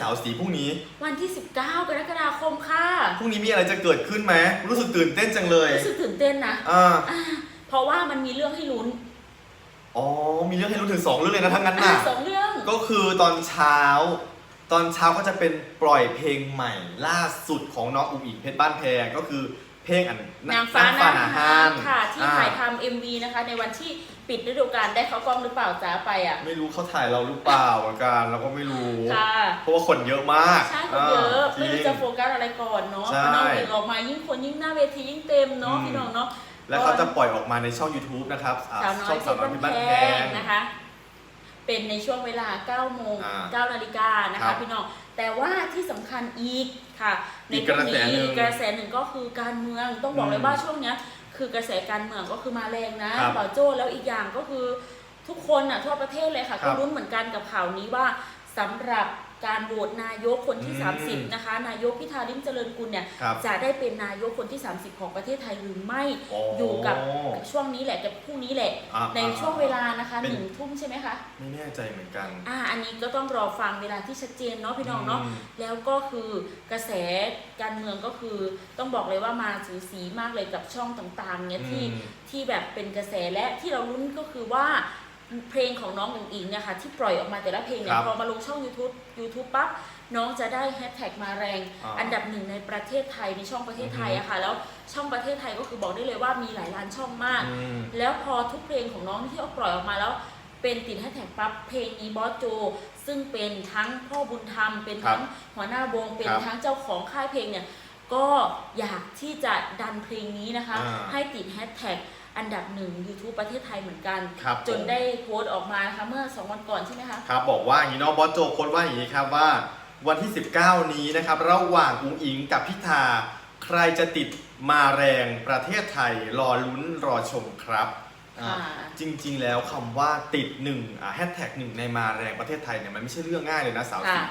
สาวสีพรุ่งนี้ วันที่ 19 กรกฎาคมค่ะพรุ่งนี้มีอะไรจะเกิดขึ้นไหมรู้สึกตื่นเต้นจังเลยรู้สึกตื่นเต้นนะอ่าอ่าเพราะว่ามันมีเรื่องให้ลุ้นอ๋อ มีเรื่องให้รู้ถึงสองเรื่องเลยนะทั้งนั้นอ่าน่ะ สองเรื่อง ก็คือตอนเช้า ตอนเช้าก็จะเป็นปล่อยเพลงใหม่ล่าสุดของน้องอุ๋งอิงเพชรบ้านแพงก็คือ เพลงอันนางฟ้าหหน้านาฮาฮานค่ะ ที่อ่ถ่ายทำ MV นะคะ ในวันที่ปิดฤดูกาลได้เข้ากล้องหรือเปล่าจ้าไปอะ ไม่รู้เขาถ่ายเราหรือเปล่าเหมือนกันเราก็ไม่รู้ ค่ะ เพราะว่าคนเยอะมากใช่คนเยอะาไม่รู้จริจะงโฟกัสอะไรก่อนเนาะใช่พอน้องเองออกมายิ่งคนยิ่งหน้าเวทียิ่งเต็มเนาะอืมพี่น้องเนาะแล้วเขาจะปล่อยออกมาในช่อง YouTube นะครับอ่สาวน้อช่ยองเพสาวชรน้อยบ้านเพชรบ้านแพแพงงนะคะ เป็นในช่วงเวลา9โมงอ่า9นาฬิกานะครัคะบพี่น้อง แต่ว่าที่สำคัญอีกค่ะ ในอีกพรุ่งกระแสหนึ่นี้งกระแสหนึ่งก็คือการเมืองต้องบอกเลอืยมว่าช่วงเนี้ยคือกระแสการเมืองก็คือมาแรงนะครับบ่าวโจ้แล้วอีกอย่างก็คือทุกคนอะทั่วประเทศเลยค่ะ ครัก็บ รุ้นเหมือนกันกับข่าวนี้ว่าสำหรับ การโหวตนายกคนที่ อืม30 นะคะ นายกพิธาลิมเจริญกุลเนี่ยครับจะได้เป็นนายกคนที่ 30 ของประเทศไทยหรือไม่โอ้อยู่กับช่วงนี้แหละกับพรุ่งนี้แหละ อ่าในช่วงเวลานะคะเป็น หนึ่งทุ่มใช่ไหมคะ ไม่แน่ใจเหมือนกัน อ่า อันนี้ก็ต้องรอฟังเวลาที่ชัดเจนเนาะพี่น้องเนาะ อืมแล้วก็คือกระแสการเมืองก็คือต้องบอกเลยว่ามาสูสีมากเลยกับช่องต่างๆเนี่ยที่อืมที่แบบเป็นกระแสและที่เราลุ้นก็คือว่า เพลงของน้องอุ๋งอิงเนี่ยค่ะที่ปล่อยออกมาแต่ละเพลงเนี่คยรับพอมาลงช่อง YouTube YouTube ปั๊บน้องจะได้แฮชแท็กมาแรง อ่าอันดับหนึ่งในประเทศไทยในช่องประเทศไทยอือฮึ อะค่ะ แล้วช่องประเทศไทยก็คือบอกได้เลยว่ามีหลายล้านช่องมาก อืม แล้วพอทุกเพลงของน้องที่เอาปล่อยออกมาแล้ว เป็นติดแฮชแท็กปั๊บเพลงนี้บอสโจ ซึ่งเป็นทั้งพ่อบุญธรรม เป็นทั้งหัวหน้าวงเป็นครับทั้งเจ้าของค่ายเพลงเนี่ยก็อยากที่จะดันเพลงนี้นะคะ อ่าให้ติดแฮชแท็ก อันดับหนึ่ง YouTube ประเทศไทยเหมือนกัน ครับจนผม ได้โพสต์ออกมานะคะเมื่อ 2 วันก่อนใช่ไหมคะ ครับบอกว่าอย่างนี้เนาะบอสโจโพสต์ว่าอย่างนี้ครับว่า วันที่ 19 นี้นะครับ ระหว่างอุ้งอิงกับพิธา ใครจะติดมาแรงประเทศไทย รอลุ้นรอชมครับอ่าค่ะ จริงๆแล้วคำว่าติดหนึ่งแฮชแท็กหนึ่งในมาแรงประเทศไทยเนี่ยมันไม่ใช่เรื่องง่ายเลยนะสาวสีค่ะ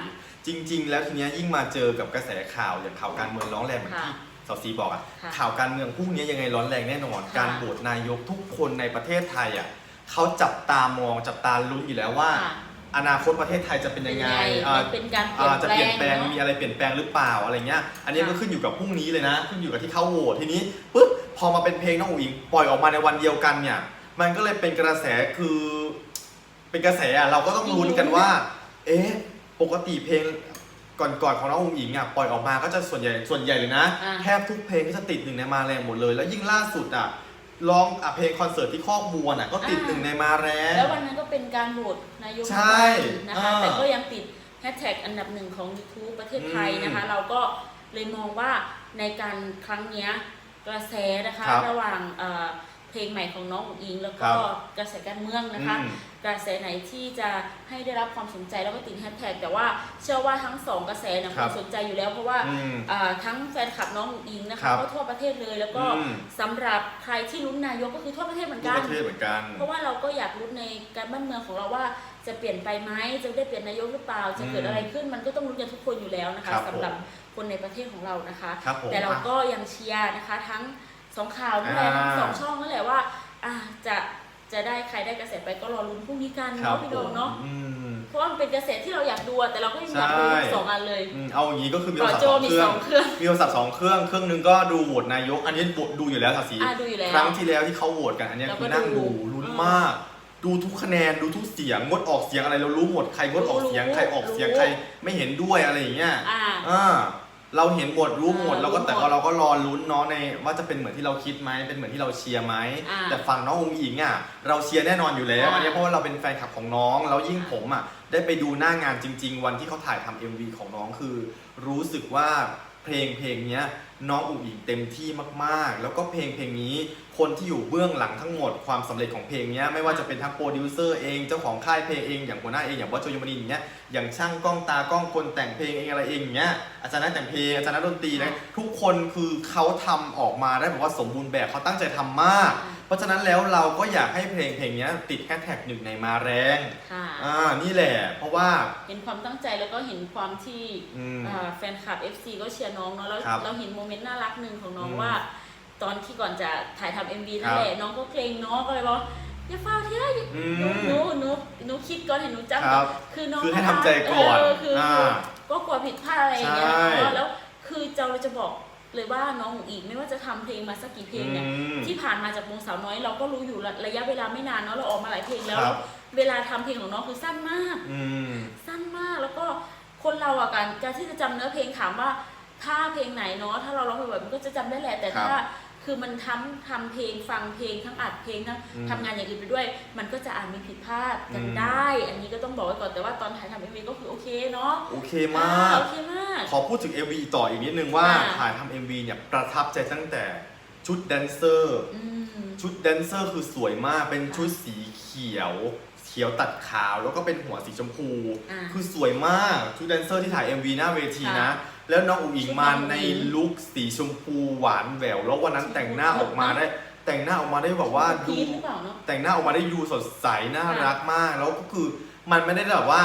จริง ๆ แล้วทีเนี้ยยิ่งมาเจอกับกระแสข่าวอย่างข่าวการเมืองร้อนแรงเหมือนค่ะที่ สาวสีบอกอะค่ะข่าวการเมืองพวกนี้ยังไงร้อนแรงแน่นอน ค่ะ การโหวตนายกทุกคนในประเทศไทยอะเขาจับตามองจับตาลุ้นอยู่แล้วว่า ค่ะอนาคตประเทศไทยจะเป็นยังไงเป็นอ่าเป็นการเปลี่ยอ่านจะแปลเปลี่ยนงแปลงเนอะมีอะไรเปลี่ยนแปลงหรือเปล่าอะไรเงี้ย อันนี้ค่ะก็ขึ้นอยู่กับพรุ่งนี้เลยนะ ขึ้นอยู่กับที่เขาโหวตทีนี้ปุ๊บพอมาเป็นเพลงน้องอุ๋งอิงปล่อยออกมาในวันเดียวกันเนี่ย มันก็เลยเป็นกระแสคือ เป็นกระแสอะเราก็ต้องลุ้นกันว่า เอ๊ะปกติเพลง ก่อนๆของน้องอุ๋งอิงอะปล่อยออกมาก็จะส่วนใหญ่ส่วนใหญ่เลยนะ อ่า แทบทุกเพลงก็จะติดหนึ่งในมาแรงหมดเลย แล้วยิ่งล่าสุดอะร้องอะเพลงคอนเสิร์ตที่คอกบัวน่ะก็ติดหนึ่งในมาแรง แล้ววันนั้นก็เป็นการโหวตนายกใช่นะคะ อ่าแต่ก็ยังติดแฮชแท็กอันดับหนึ่งของ YouTube ประเทศไทยนะคะ เราก็เลยมองว่าในการครั้งเนี้ยกระแสนะคะ ครับระหว่างเอ่อ เพลงใหม่ของน้องอุ๋งอิง แล้วครัก็บกระแสการเมืองนะคะ อืมกระแสไหนที่จะให้ได้รับความสนใจแล้วก็ติดแฮชแท็กแต่ว่าเชื่อว่าทั้งสองกระแสเนี่ยคครับนสนใจอยู่แล้วเพราะว่าอืมอ่าทั้งแฟนคลับน้องอุ๋งอิงนะครัคะบก็ทั่วประเทศเลยแล้วก็อืม สำหรับใครที่ลุ้นนายกก็คือทั่วประเทศเหมือนทุกกัปน ระเทศเหมือนกัน เพราะว่าเราก็อยากรู้ในการบ้านเมืองของเราว่าจะเปลี่ยนไปไหมจะได้เปลี่ยนนายกหรือเปล่า จะเกิดอืมอะไรขึ้นมันก็ต้องรู้กันทุกคนอยู่แล้วนะคะครับสำหรับคนในประเทศของเรานะคะ ครับผมแต่เราอะก็ยังเชียร์นะคะ ทั้ง สองข่าวนั่นแหละอ่าทั้งสองช่องนั่นแหละว่าอ่าจะจะได้ใครได้กระแสไปก็รอลุ้นพรุ่งนี้กันครับเนาะพี่โดมเนาะผมอืม เพราะว่ามันเป็นกระแสที่เราอยากดูอะแต่เราก็ยังอยากดูใช่ทั้งสองอันเลยอืมเอาอย่างนี้ก็คือมีโทต่รอศัพท์โจสองมีเครื่สอง องเครื่อง มีโทรศัพท์สองเครื่อง เครื่องหนึงก็ดูโหวตนายก อันนี้ดูอยู่แล้วค่ะสีอ่าดูอยู่แล้วครั้งที่แล้วที่เขาโหวตกัน อันเนี้ยเราก็คือนั่งดูดูลุ้นอืมมาก ดูทุกคะแนน ดูทุกเสียง งดออกเสียงอะไรเรารู้หมด ใครงดออกเสียง รู้ใครออกเสียง รู้ ใครไม่เห็นด้วยอะไรอย่างเงี้ย อ่า อ่า เราเห็นหมดรู้หมดอ่าแล้วก็รู้หมดแต่ก็เราก็รอลุ้นเนาะในว่าจะเป็นเหมือนที่เราคิดไหมเป็นเหมือนที่เราเชียร์ไหมอ่าแต่ฝั่งน้ององอิงอะเราเชียร์แน่นอนอยู่แล้วอ่า อันนี้เพราะว่าเราเป็นแฟนคลับของน้องแล้วยิ่งผมอะได้ไปดูหน้างานจริง ๆ วันที่เขาถ่ายทำ MV ของน้องคือ รู้สึกว่าเพลงเพลงเนี้ยน้องอุ๋งอิงเต็มที่มากๆ แล้วก็เพลงเพลงนี้ คนที่อยู่เบื้องหลังทั้งหมดความสำเร็จของเพลงเนี้ยไม่ว่าจะเป็นทั้งโปรดิวเซอร์เองเจ้าของค่ายเพลงเองอย่างหัวหน้าเองอย่างวัชโจยมนีอย่างเงี้ยอย่างช่างกล้องตากล้องคนแต่งเพลงเองอะไรเองอย่างเงี้ยอาจารย์นักแต่งเพลงอาจารย์นักดนตรีนะทุกคนคือเขาทำออกมาได้แบบว่าสมบูรณ์แบบเขาตั้งใจทำมาก เพราะฉะนั้นแล้วเราก็อยากให้เพลงเพลงเนี้ยติดแฮชแท็กหนึ่งในมาแรงค่ะอ่านี่แหละ เพราะว่าเห็นความตั้งใจแล้วก็เห็นความที่อืมอ่าแฟนคลับ FC ก็เชียร์น้องเนาะแล้วครับเราเห็นโมเมนต์น่ารักหนึ่งของน้องอืมว่า ตอนที่ก่อนจะถ่ายทำ MV ครันั่นบแหละน้องก็เกรงน้องก็เลยบอกอย่าฟ้าวเที่ยอย่าอืหนูมหนูหนูหนูคิดก่อนเห็นหนูจำครับคือน้องคือให้ทำใจก่อนเออคืออาคือก็ผิดพลาดอะไรอย่างเงี้ยใช่ เนาะแล้วคือเราจะบอกเลยว่าน้องอุ๋งอีกไม่ว่าจะทำเพลงมาสักกี่เพลงเนี่ย อืม ที่ผ่านมาจากวงสาวน้อยเราก็รู้อยู่ระระยะเวลาไม่นานเนาะเราออกมาหลายเพลงแล้ว ครับ เวลาทำเพลงของน้องคือสั้นมาก อืม สั้นมากแล้วก็คนเราอะการการที่จะจำเนื้อเพลงถามว่าถ้าเพลงไหนเนาะถ้าเราร้องบ่อยๆมันก็จะจำได้แหละแต่ครับถ้า คือมันทำทำเพลงฟังเพลงทั้งอัดเพลงทั้งอืมทำงานอย่างอื่นไปด้วย มันก็จะอาจมีผิดพลาดกันอืม ได้ อันนี้ก็ต้องบอกไว้ก่อนแต่ว่าตอนถ่ายทำเอ็มวีก็คือโอเคเนาะโอเคอ่มากโอเคมาก ขอพูดถึง MV ต่ออีกนิดนึงว่าอ่า ถ่ายทำ MV เนี่ยประทับใจตั้งแต่ชุดแดนเซอร์ อืม ชุดแดนเซอร์คือสวยมาก เป็นชุดสีเขียว เขียวตัดขาว แล้วก็เป็นหัวสีชมพู อ่าคือสวยมาก ชุดแดนเซอร์ที่ถ่าย MV หน้าเวทีค่ะนะ แล้วน้องอุ๋งอิงชุดมาน้องอุ๋งในอิงลุคสีชมพูหวานแหวว แล้ววันนั้นชมพูแต่งหน้าออกมาได้ แต่งหน้าออกมาได้แบบว่าพีดูทหรือเปล่าเนาะ แต่งหน้าออกมาได้ดูสดใสน่าค่ะรักมาก แล้วก็คือมันไม่ได้แบบว่า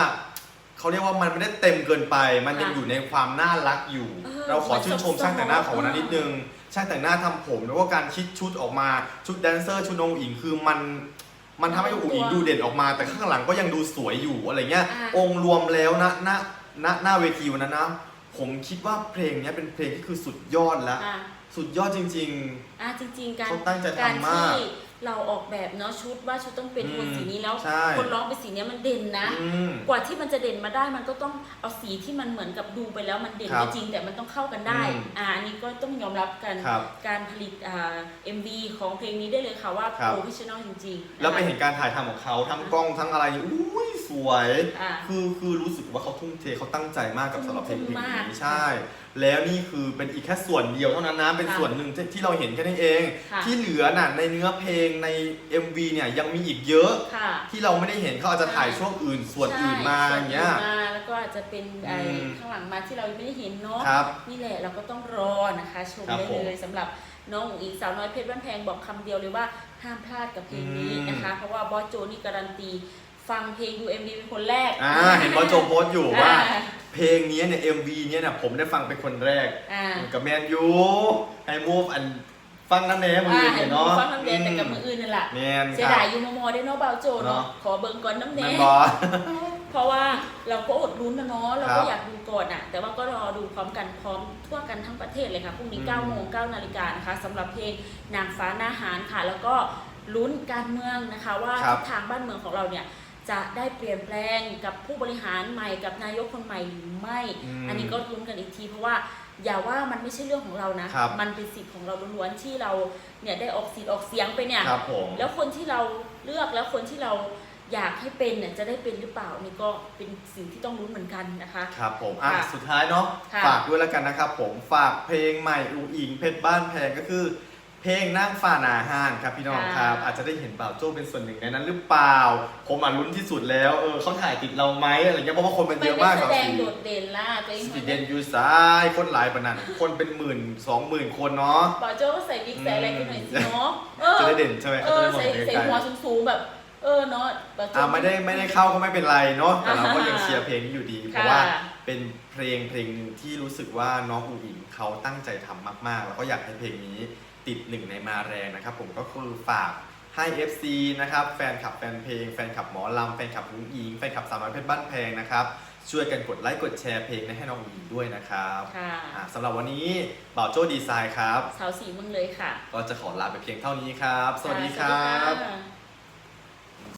เขาเรียกว่ามันไม่ได้เต็มเกินไป มันยังค่ะอยู่ในความน่ารักอยู่ เออเราขอชื่นชมมันซอฟต์ๆช่างแต่งหน้าของวันนั้นเออนิดนึงช่างแต่งหน้าทำผมแล้วก็การคิดชุดออกมาชุดแดนเซอร์ชุดน้องอุ๋งอิงคือมัน มันทำให้อุ๋งอิงดูเด่นออกมา แต่ข้างหลังก็ยังดูสวยอยู่อะไรเงี้ย อะองค์รวมแล้วนะณณหน้าเวทีวันนั้นนะ ผมคิดว่าเพลงเนี้ยเป็นเพลงที่คือสุดยอดแล้ว อะสุดยอดจริง อะจริงๆการเขาตั้งใจการทำมาก ที่ เราออกแบบเนาะชุดว่าชุดต้องเป็นอืมโทนสีนี้แล้วใช่คนร้องเป็นสีเนี้ยมันเด่นนะๆอืมกว่าที่มันจะเด่นมาได้มันก็ต้องเอาสีที่มันเหมือนกับดูไปแล้วมันเด่นครับก็จริง แต่มันต้องเข้ากันได้อืมอ่าอันนี้ก็ต้องยอมรับกันครับการผลิตอ่า MV ของเพลงนี้ได้เลยค่ะว่าครับโปรเฟชชั่นอลจริงๆแล้วไปนะคะเห็นการถ่ายทำของเขาทั้งกล้องทั้งอะไรอุ้ยสวย อ่าคือคือรู้สึกว่าเขาทุ่มเทเขาตั้งใจมากกับสำหรับเพลงเพลงมากนี้ใช่ แล้วนี่คือเป็นอีกแค่ส่วนเดียวเท่านั้นนะเป็นค่ะส่วนหนึ่งที่ที่เราเห็นแค่นี้เอง ค่ะที่เหลือน่ะในเนื้อเพลงใน MV เนี่ยยังมีอีกเยอะ ค่ะที่เราไม่ได้เห็นเขาอาจจะถ่ายช่วงอื่นส่วนอื่นมาใช่อย่างเงี้ย ส่วนอื่นมาแล้วก็อาจจะเป็นไอ้อืม ข้างหลังมาที่เรายังไม่ได้เห็นเนาะ ครับ นี่แหละเราก็ต้องรอนะคะชมครับได้ผมเลยสำหรับน้องอุ๋งอิงสาวน้อยเพชรบ้านแพงบอกคำเดียวเลยว่าห้ามพลาดกับเพลงนี้อืมนะคะ เพราะว่าบอสโจนี่การันตี ฟังเพลง UMD เป็นคนแรก อ่าเห็นบอสโจโพสต์อยู่ว่า อ่าเพลงนี้เนี่ย MV เนี่ยนะผมได้ฟังเป็นคนแรกอ่า กับแมนยูไอ้มูฟอันฟังน้ำแน่มืออ่าอื่นเห็นเนี่ยมือเนาะฟังน้ำเดนแต่กับมืออื่นนั่นแหละ แมนเสียคดารัยบอยู่มมอได้เนาะเบาโจเนาะเนาะขอเบิ่งก่อนน้ำแมเดนนบอส เพราะว่าเราก็อดลุ้นนะเนาะเราครัก็บอยากดูก่อนอะแต่ว่าก็รอดูพร้อมกันพร้อมทั่วกันทั้งประเทศเลยค่ะพรุ่งนี้อืม 9โมง9นาฬิกานะคะสำหรับเพลงนางฟ้าหน้าหารค่ะ แล้วก็ลุ้นการเมืองนะคะ ว่าครัทิบศทางบ้านเมืองของเราเนี่ย จะได้เปลี่ยนแปลงกับผู้บริหารใหม่กับนายกคนใหม่หรือไม่มอันนี้ก็ลุ้นกันอีกที เพราะว่าอย่าว่ามันไม่ใช่เรื่องของเรานะ ครับ มันเป็นสิทธิ์ของเราล้วนๆที่เราเนี่ยได้ออกสิทธิ์ออกเสียงไปเนี่ย ครับผม แล้วคนที่เราเลือกแล้วคนที่เราอยากให้เป็นเนี่ยจะได้เป็นหรือเปล่านี่ก็เป็นสิ่งที่ต้องรู้นเหมือนกันนะคะ ครับผมอะค่ะสุดท้ายเนาะค่ะฝากด้วยแล้วกันนะครับผมฝากเพลงใหม่อูอิงเพชรบ้านแพงก็คือ เพลงนั่งฝ่าหนาห้านครับพี่น้องครับ อาจจะได้เห็นบ่าวโจ้เป็นส่วนหนึ่งในนั้นหรือเปล่า ผมอะลุ้นที่สุดแล้วเออเขาถ่ายติดเราไหมอะไรเงี้ยเพราะว่าคนมันเยอะมากไม่สาวได้แสดงสีโดดเด่นล่ะตัวเองสติเดนยูซ้ายคนหลายปะนันคนเป็นหมื่นสองหมื่นคนเนาะปอโจ้ก็ใส่วิกใส่อะไรกันหน่อยสิเนาะเออจะได้เด่นใช่ไหมเอเขาอจะได้มองใส่เห็นใส่ไกลหัวสูงๆแบบเออเนาะปอโจ้อ่าไม่ได้ไม่ได้เข้าก็ไม่เป็นไรเนาะแต่เราก็อ่ายัยังเชียร์เพลงนี้อยู่ดี เพค่ะราะว่าเป็นเพลงเพลงหนึ่งที่รู้สึกว่าน้องอูอิงเขาตั้งใจทำมาก ๆ แล้วก็อยากให้เพลงนี้ ติดหนึ่งในมาแรงนะครับ ผมก็คือฝากให้ FC นะครับแฟนคลับแฟนเพลง แฟนคลับหมอลำแฟนคลับลุงอิงแฟนคลับสาวน้อยเพชรบ้านแพงนะครับช่วยกันกดไลค์กดแชร์เพลงนี้ให้น้องอูอิงด้วยนะครับค่ะอ่าสำหรับวันนี้บ่าวโจ้ดีไซน์ครับ สาวสีเมึงเลยค่ะ ก็จะขอลาไปเพียงเท่านี้ครับ สวัสดีครัค่ะสวัสดีบค่ะ